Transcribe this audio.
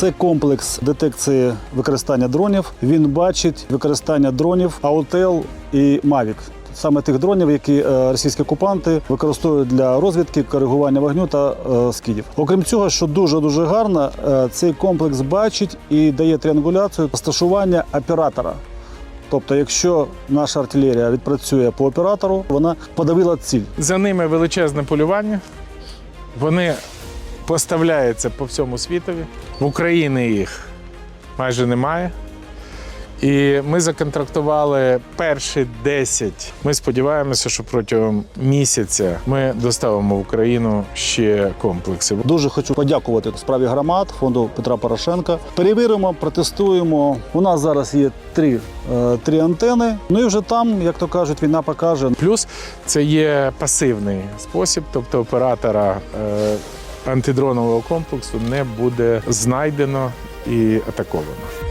Це комплекс детекції використання дронів. Він бачить використання дронів Autel і Mavic. Саме тих дронів, які е, російські окупанти використовують для розвідки, коригування вогню та е, скидів. Окрім цього, що дуже дуже гарно, е, цей комплекс бачить і дає тріангуляцію розташування оператора. Тобто, якщо наша артилерія відпрацює по оператору, вона подавила ціль. За ними величезне полювання. Вони поставляються по всьому світові. В Україні їх майже немає. І ми законтрактували перші 10. Ми сподіваємося, що протягом місяця ми доставимо в Україну ще комплекси. Дуже хочу подякувати справі громад фонду Петра Порошенка. Перевіримо, протестуємо. У нас зараз є три, е, три антени. Ну і вже там, як то кажуть, війна покаже. Плюс це є пасивний спосіб, тобто оператора е, антидронового комплексу не буде знайдено і атаковано.